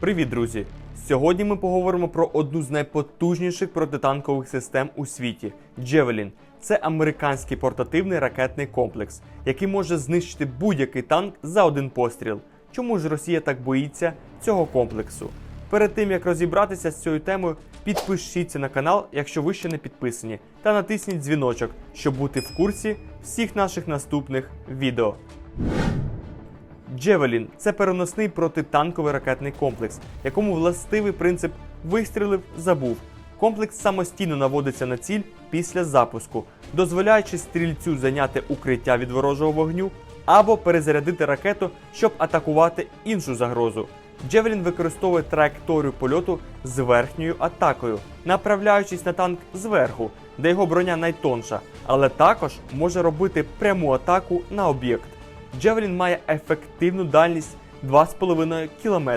Привіт, друзі! Сьогодні ми поговоримо про одну з найпотужніших протитанкових систем у світі Джевелін. Це американський портативний ракетний комплекс, який може знищити будь-який танк за один постріл. Чому ж Росія так боїться цього комплексу? Перед тим як розібратися з цією темою, підпишіться на канал, якщо ви ще не підписані, та натисніть дзвіночок, щоб бути в курсі всіх наших наступних відео. Джевелін це переносний протитанковий ракетний комплекс, якому властивий принцип вистрілив, забув. Комплекс самостійно наводиться на ціль після запуску, дозволяючи стрільцю зайняти укриття від ворожого вогню або перезарядити ракету, щоб атакувати іншу загрозу. Джевелін використовує траєкторію польоту з верхньою атакою, направляючись на танк зверху, де його броня найтонша, але також може робити пряму атаку на об'єкт. Джевелін має ефективну дальність 2,5 км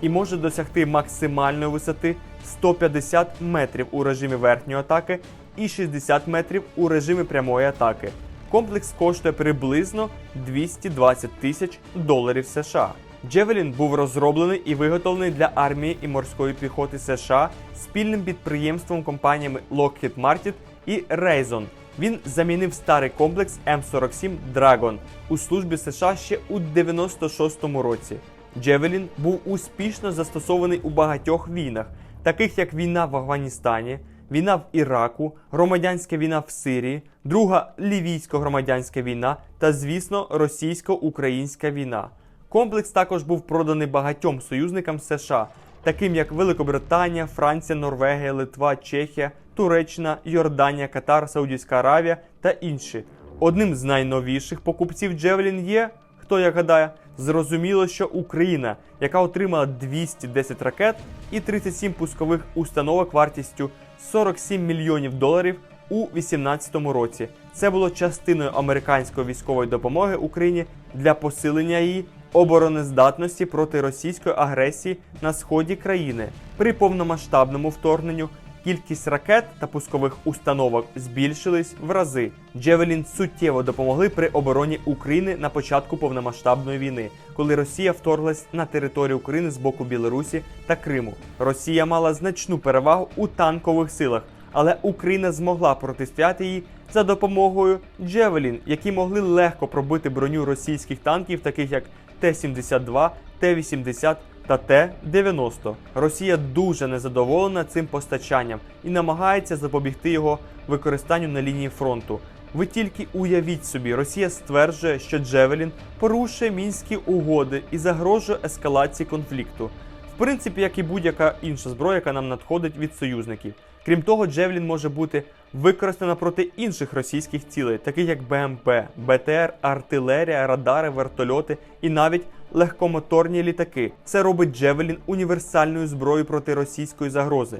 і може досягти максимальної висоти 150 метрів у режимі верхньої атаки і 60 метрів у режимі прямої атаки. Комплекс коштує приблизно 220 тисяч доларів США. Джевелін був розроблений і виготовлений для армії і морської піхоти США спільним підприємством компаніями Lockheed Martin і Raytheon. Він замінив старий комплекс М47 Dragon у службі США ще у 96-му році. Джевелін був успішно застосований у багатьох війнах, таких як війна в Афганістані, війна в Іраку, громадянська війна в Сирії, Друга лівійсько-громадянська війна та, звісно, російсько-українська війна. Комплекс також був проданий багатьом союзникам США, таким як Великобританія, Франція, Норвегія, Литва, Чехія, Туреччина, Йорданія, Катар, Саудівська Аравія та інші. Одним з найновіших покупців Джевелін є, хто як гадає, зрозуміло, що Україна, яка отримала 210 ракет і 37 пускових установок вартістю 47 мільйонів доларів у 2018 році. Це було частиною американської військової допомоги Україні для посилення її обороноздатності проти російської агресії на сході країни. При повномасштабному вторгненню кількість ракет та пускових установок збільшились в рази. Джевелін суттєво допомогли при обороні України на початку повномасштабної війни, коли Росія вторглась на територію України з боку Білорусі та Криму. Росія мала значну перевагу у танкових силах, але Україна змогла протистояти їй за допомогою Джевелін, які могли легко пробити броню російських танків, таких як Т-72, Т-80 та Т-90. Росія дуже незадоволена цим постачанням і намагається запобігти його використанню на лінії фронту. Ви тільки уявіть собі, Росія стверджує, що Джевелін порушує мінські угоди і загрожує ескалації конфлікту. В принципі, як і будь-яка інша зброя, яка нам надходить від союзників. Крім того, Джевелін може бути використана проти інших російських цілей, таких як БМП, БТР, артилерія, радари, вертольоти і навіть легкомоторні літаки. Це робить Джевелін універсальною зброєю проти російської загрози.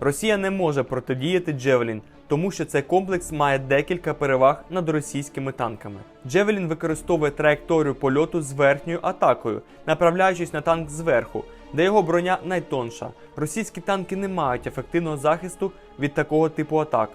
Росія не може протидіяти Джевелін, тому що цей комплекс має декілька переваг над російськими танками. Джевелін використовує траєкторію польоту з верхньою атакою, направляючись на танк зверху, де його броня найтонша. Російські танки не мають ефективного захисту від такого типу атак.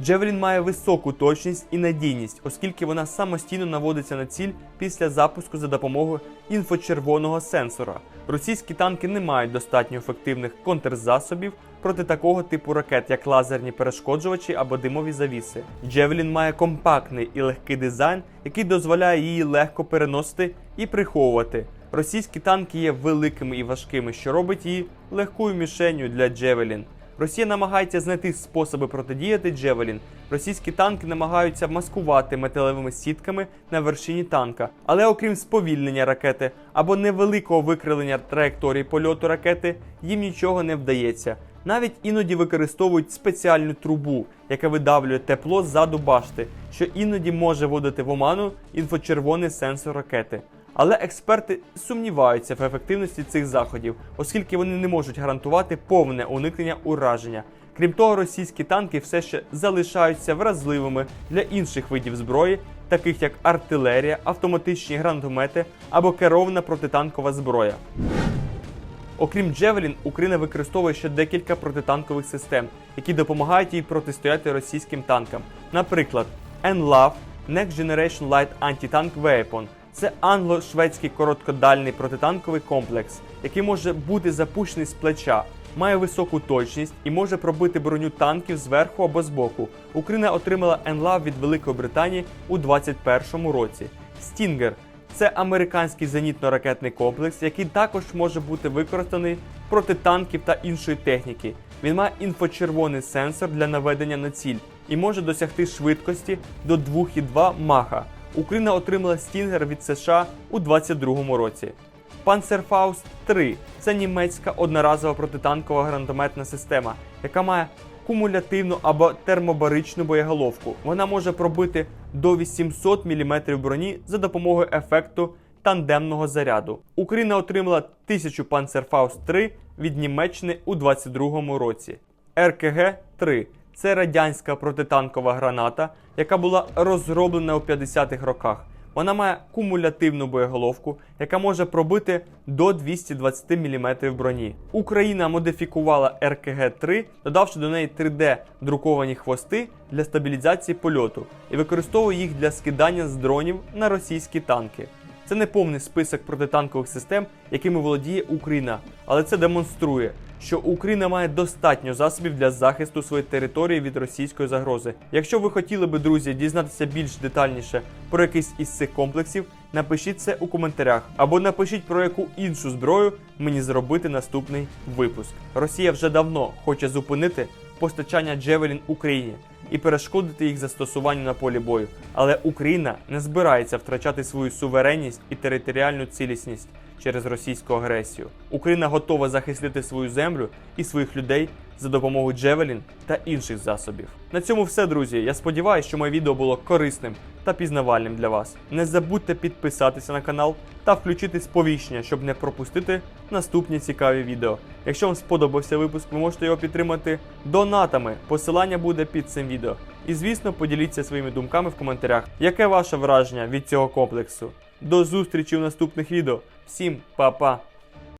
Джевелін має високу точність і надійність, оскільки вона самостійно наводиться на ціль після запуску за допомогою інфочервоного сенсора. Російські танки не мають достатньо ефективних контрзасобів проти такого типу ракет, як лазерні перешкоджувачі або димові завіси. Джевелін має компактний і легкий дизайн, який дозволяє її легко переносити і приховувати. Російські танки є великими і важкими, що робить її легкою мішенью для Джевелін. Росія намагається знайти способи протидіяти Джевелін. Російські танки намагаються маскувати металевими сітками на вершині танка, але окрім сповільнення ракети або невеликого викривлення траєкторії польоту ракети, їм нічого не вдається. Навіть іноді використовують спеціальну трубу, яка видавлює тепло ззаду башти, що іноді може вводити в оману інфочервоний сенсор ракети. Але експерти сумніваються в ефективності цих заходів, оскільки вони не можуть гарантувати повне уникнення ураження. Крім того, російські танки все ще залишаються вразливими для інших видів зброї, таких як артилерія, автоматичні гранатомети або керована протитанкова зброя. Окрім Джевелін, Україна використовує ще декілька протитанкових систем, які допомагають їй протистояти російським танкам. Наприклад, NLAV Next Generation Light Anti-Tank Weapon Це англо-шведський короткодальний протитанковий комплекс, який може бути запущений з плеча, має високу точність і може пробити броню танків зверху або збоку. Україна отримала НЛАВ від Великої Британії у 2021 році. Стінгер це американський зенітно-ракетний комплекс, який також може бути використаний проти танків та іншої техніки. Він має інфочервоний сенсор для наведення на ціль і може досягти швидкості до 2,2 маха. Україна отримала Стінгер від США у 2022 році. Panzerfaust 3 це німецька одноразова протитанкова гранатометна система, яка має кумулятивну або термобаричну боєголовку. Вона може пробити до 800 мм броні за допомогою ефекту тандемного заряду. Україна отримала 1000 Panzerfaust 3 від Німеччини у 2022 році. РКГ-3 це радянська протитанкова граната, яка була розроблена у 50-х роках. Вона має кумулятивну боєголовку, яка може пробити до 220 мм броні. Україна модифікувала РКГ-3, додавши до неї 3D друковані хвости для стабілізації польоту і використовує їх для скидання з дронів на російські танки. Це не повний список протитанкових систем, якими володіє Україна, але це демонструє, що Україна має достатньо засобів для захисту своєї території від російської загрози. Якщо ви хотіли би, друзі, дізнатися більш детальніше про якийсь із цих комплексів, напишіть це у коментарях або напишіть про яку іншу зброю мені зробити наступний випуск. Росія вже давно хоче зупинити постачання Джевелін Україні і перешкодити їх застосуванню на полі бою. Але Україна не збирається втрачати свою суверенність і територіальну цілісність через російську агресію. Україна готова захистити свою землю і своїх людей за допомогою Джевелін та інших засобів. На цьому все, друзі. Я сподіваюся, що моє відео було корисним та пізнавальним для вас. Не забудьте підписатися на канал та включити сповіщення, щоб не пропустити наступні цікаві відео. Якщо вам сподобався випуск, ви можете його підтримати донатами. Посилання буде під цим відео. І звісно, поділіться своїми думками в коментарях. Яке ваше враження від цього комплексу? До зустрічі в наступних відео. Всім па-па!